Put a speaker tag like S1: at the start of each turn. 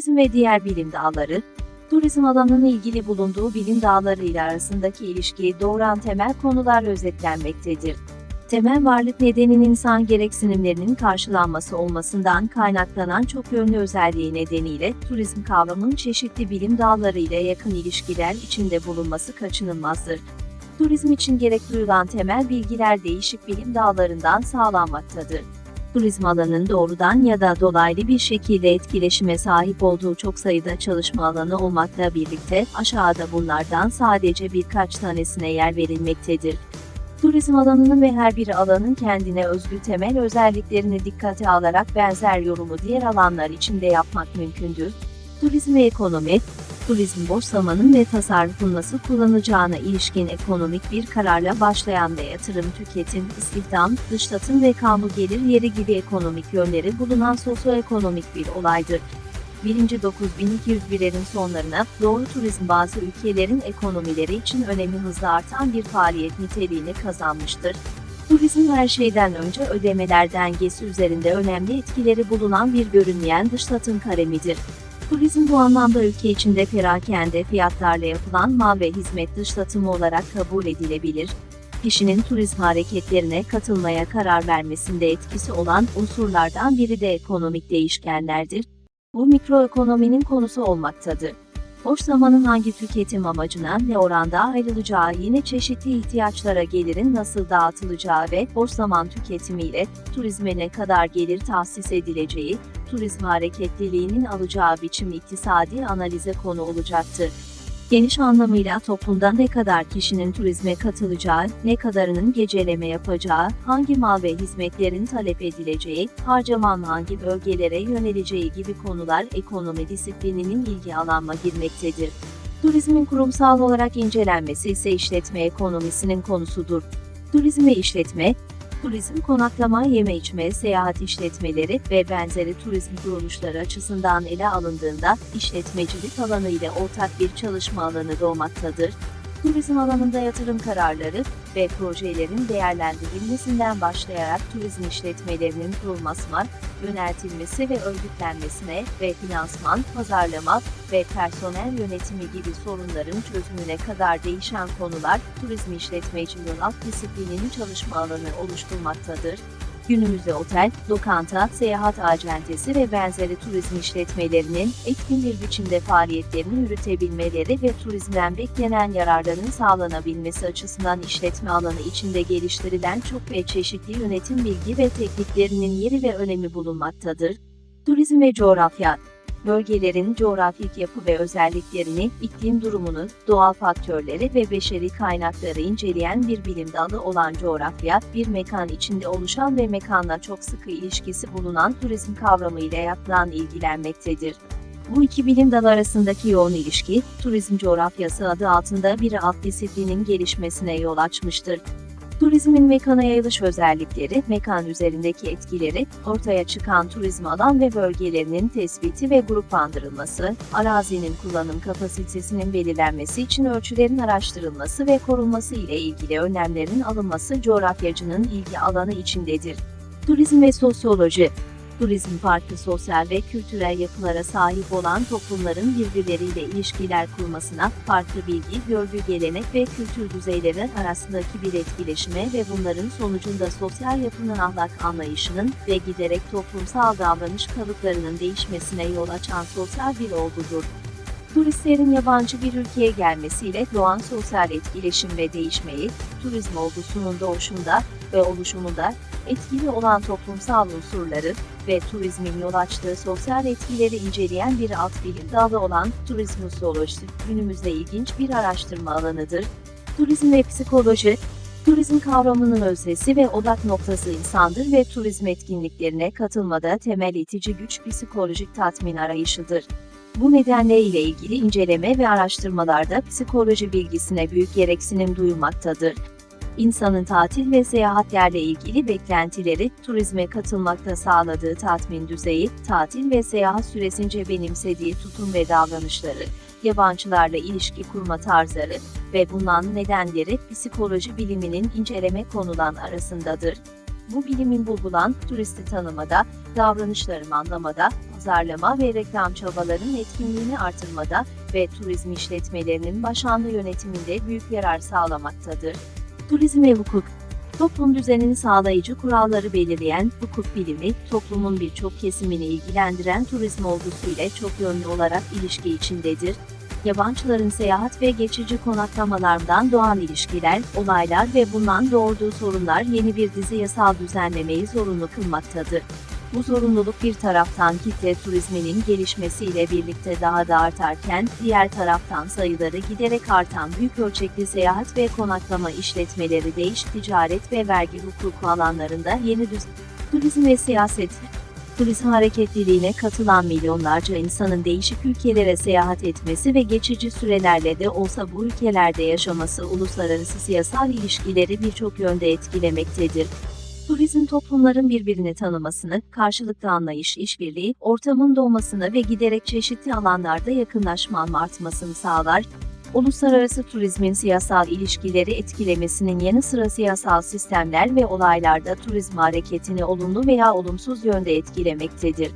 S1: Turizm ve diğer bilim dalları, turizm alanının ilgili bulunduğu bilim dalları ile arasındaki ilişkiyi doğuran temel konular özetlenmektedir. Temel varlık nedenin insan gereksinimlerinin karşılanması olmasından kaynaklanan çok yönlü özelliği nedeniyle turizm kavramının çeşitli bilim dalları ile yakın ilişkiler içinde bulunması kaçınılmazdır. Turizm için gerek duyulan temel bilgiler değişik bilim dallarından sağlanmaktadır. Turizm alanının doğrudan ya da dolaylı bir şekilde etkileşime sahip olduğu çok sayıda çalışma alanı olmakla birlikte aşağıda bunlardan sadece birkaç tanesine yer verilmektedir. Turizm alanının ve her bir alanın kendine özgü temel özelliklerini dikkate alarak benzer yorumu diğer alanlar için de yapmak mümkündür. Turizm ve ekonomi, turizm boş zamanın ve tasarrufun nasıl kullanacağına ilişkin ekonomik bir kararla başlayan ve yatırım, tüketim, istihdam, dışlatım ve kamu gelir yeri gibi ekonomik yönleri bulunan sosyoekonomik bir olaydır. 1. 9201'lerin sonlarına doğru turizm bazı ülkelerin ekonomileri için önemi hızla artan bir faaliyet niteliğini kazanmıştır. Turizm her şeyden önce ödemeler dengesi üzerinde önemli etkileri bulunan bir görünmeyen dışlatım kalemidir. Turizm bu anlamda ülke içinde perakende fiyatlarla yapılan mal ve hizmet dışlatımı olarak kabul edilebilir. Kişinin turizm hareketlerine katılmaya karar vermesinde etkisi olan unsurlardan biri de ekonomik değişkenlerdir. Bu mikroekonominin konusu olmaktadır. Boş zamanın hangi tüketim amacına ne oranda ayrılacağı yine çeşitli ihtiyaçlara gelirin nasıl dağıtılacağı ve boş zaman tüketimiyle turizme ne kadar gelir tahsis edileceği, turizm hareketliliğinin alacağı biçim iktisadi analize konu olacaktır. Geniş anlamıyla toplumda ne kadar kişinin turizme katılacağı, ne kadarının geceleme yapacağı, hangi mal ve hizmetlerin talep edileceği, harcamanın hangi bölgelere yöneleceği gibi konular ekonomi disiplininin ilgi alanına girmektedir. Turizmin kurumsal olarak incelenmesi ise işletme ekonomisinin konusudur. Turizm ve işletme, turizm konaklama, yeme içme, seyahat işletmeleri ve benzeri turizm kuruluşları açısından ele alındığında işletmecilik alanı ile ortak bir çalışma alanı doğmaktadır. Turizm alanında yatırım kararları ve projelerin değerlendirilmesinden başlayarak turizm işletmelerinin kurulmasına, yöneltilmesi ve örgütlenmesine ve finansman, pazarlama ve personel yönetimi gibi sorunların çözümüne kadar değişen konular turizm işletmeciliğin alt disiplininin çalışma alanı oluşturmaktadır. Günümüzde otel, lokanta, seyahat acentesi ve benzeri turizm işletmelerinin etkin bir biçimde faaliyetlerini yürütebilmeleri ve turizmden beklenen yararların sağlanabilmesi açısından işletme alanı içinde geliştirilen çok ve çeşitli yönetim bilgi ve tekniklerinin yeri ve önemi bulunmaktadır. Turizm ve coğrafya bölgelerin coğrafik yapı ve özelliklerini, iklim durumunu, doğal faktörleri ve beşeri kaynakları inceleyen bir bilim dalı olan coğrafya, bir mekan içinde oluşan ve mekanla çok sıkı ilişkisi bulunan turizm kavramı ile yakından ilgilenmektedir. Bu iki bilim dalı arasındaki yoğun ilişki, turizm coğrafyası adı altında bir alt disiplinin gelişmesine yol açmıştır. Turizmin mekana yayılış özellikleri, mekan üzerindeki etkileri, ortaya çıkan turizm alan ve bölgelerinin tespiti ve gruplandırılması, arazinin kullanım kapasitesinin belirlenmesi için ölçülerin araştırılması ve korunması ile ilgili önlemlerin alınması coğrafyacının ilgi alanı içindedir. Turizm ve sosyoloji Turizm farklı sosyal ve kültürel yapılara sahip olan toplumların birbirleriyle ilişkiler kurmasına, farklı bilgi, görgü, gelenek ve kültür düzeyleri arasındaki bir etkileşime ve bunların sonucunda sosyal yapının ahlak anlayışının ve giderek toplumsal davranış kalıplarının değişmesine yol açan sosyal bir olgudur. Turistlerin yabancı bir ülkeye gelmesiyle doğan sosyal etkileşim ve değişmeyi, turizm olgusunun doğuşunda ve oluşumunda etkili olan toplumsal unsurları ve turizmin yol açtığı sosyal etkileri inceleyen bir alt bilim dalı olan turizm sosyolojisi günümüzde ilginç bir araştırma alanıdır. Turizm ve psikoloji, turizm kavramının öznesi ve odak noktası insandır ve turizm etkinliklerine katılmada temel itici güç psikolojik tatmin arayışıdır. Bu nedenle ile ilgili inceleme ve araştırmalarda psikoloji bilgisine büyük gereksinim duyulmaktadır. İnsanın tatil ve seyahatlerle ilgili beklentileri, turizme katılmakta sağladığı tatmin düzeyi, tatil ve seyahat süresince benimsediği tutum ve davranışları, yabancılarla ilişki kurma tarzları ve bundan nedenleri psikoloji biliminin inceleme konulan arasındadır. Bu bilimin bulgulan, turisti tanımada, davranışlarını anlamada, pazarlama ve reklam çabalarının etkinliğini artırmada ve turizm işletmelerinin başarılı yönetiminde büyük yarar sağlamaktadır. Turizm ve hukuk Toplum düzenini sağlayıcı kuralları belirleyen hukuk bilimi, toplumun birçok kesimini ilgilendiren turizm olgusuyla çok yönlü olarak ilişki içindedir. Yabancıların seyahat ve geçici konaklamalardan doğan ilişkiler, olaylar ve bundan doğurduğu sorunlar yeni bir dizi yasal düzenlemeyi zorunlu kılmaktadır. Bu zorunluluk bir taraftan kitle turizminin gelişmesiyle birlikte daha da artarken, diğer taraftan sayıları giderek artan büyük ölçekli seyahat ve konaklama işletmeleri de iş, ticaret ve vergi hukuku alanlarında yeni düz turizm ve siyaset Turizm hareketliliğine katılan milyonlarca insanın değişik ülkelere seyahat etmesi ve geçici sürelerle de olsa bu ülkelerde yaşaması uluslararası siyasal ilişkileri birçok yönde etkilemektedir. Turizm toplumların birbirini tanımasını, karşılıklı anlayış, işbirliği, ortamın doğmasını ve giderek çeşitli alanlarda yakınlaşmanın artmasını sağlar. Uluslararası turizmin siyasal ilişkileri etkilemesinin yanı sıra siyasal sistemler ve olaylarda turizm hareketini olumlu veya olumsuz yönde etkilemektedir.